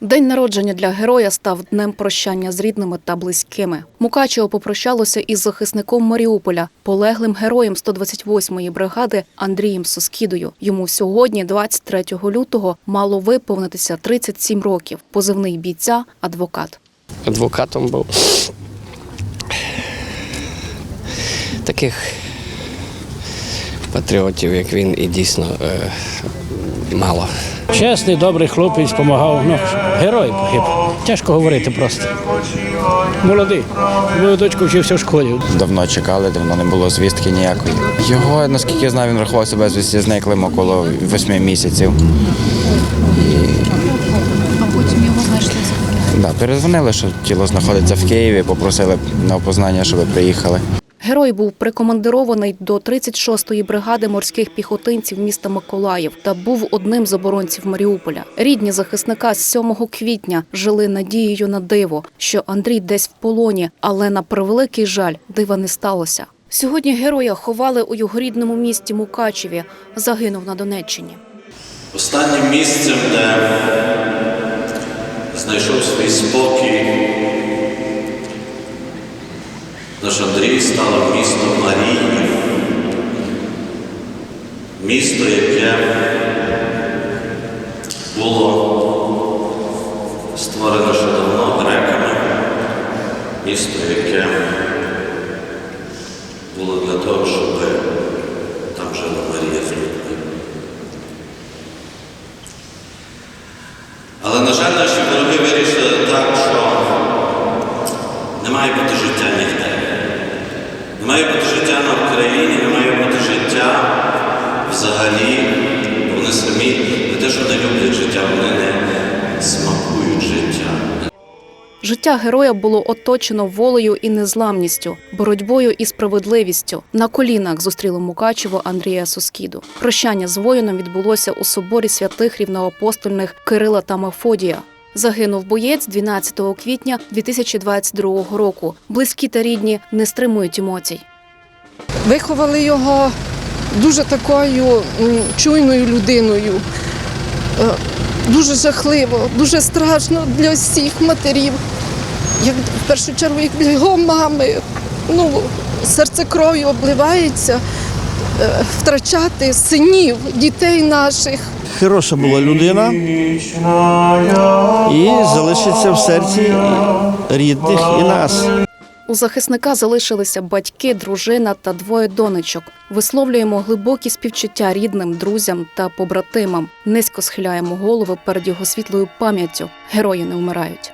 День народження для героя став днем прощання з рідними та близькими. Мукачево попрощалося із захисником Маріуполя, полеглим героєм 128-ї бригади Андрієм Соскідою. Йому сьогодні, 23 лютого, мало виповнитися 37 років. Позивний бійця адвокат. адвокатом був. Таких патріотів, як він, і дійсно е, мало. Чесний, добрий хлопець, допомагав. Ну, герой погиб. Тяжко говорити просто. Молодий. Мою дочку вчився в школі. Давно чекали, давно не було звістки ніякої. Його, наскільки я знаю, він рахувався безвісті зниклим около восьми місяців. А потім його знайшли. Да, перезвонили, що тіло знаходиться в Києві, попросили на опознання, щоб приїхали. Герой був прикомандирований до 36-ї бригади морських піхотинців міста Миколаїв та був одним з оборонців Маріуполя. Рідні захисника з 7 квітня жили надією на диво, що Андрій десь в полоні, але на превеликий жаль дива не сталося. Сьогодні героя ховали у його рідному місті Мукачеві. Загинув на Донеччині. Останнім місцем, де знайшов свій спокій, наш Андрій стало місто Марії, місто, яке було створене ще давно греками, місто, яке було для того, щоб там жила Марія з людьми. Але, на жаль, наші вороги вирішили так, що не має бути життя ніде. Не має бути життя на Україні, не має бути життя взагалі. Вони самі не те, що не люблять життя, вони не смакують життя. Життя героя було оточено волею і незламністю, боротьбою і справедливістю. На колінах зустріло Мукачево Андрія Соскіду. Прощання з воїном відбулося у соборі святих рівноапостольних Кирила та Мефодія. Загинув боєць 12 квітня 2022 року. Близькі та рідні не стримують емоцій. Виховали його дуже такою чуйною людиною. Е, Дуже жахливо, дуже страшно для всіх матерів. Як в першу чергу, як для його мами. Ну, серце кров'ю обливається, е, втрачати синів, дітей наших. Хороша була людина і залишиться в серці рідних і нас. У захисника залишилися батьки, дружина та двоє донечок. Висловлюємо глибокі співчуття рідним, друзям та побратимам. Низько схиляємо голови перед його світлою пам'яттю. Герої не вмирають.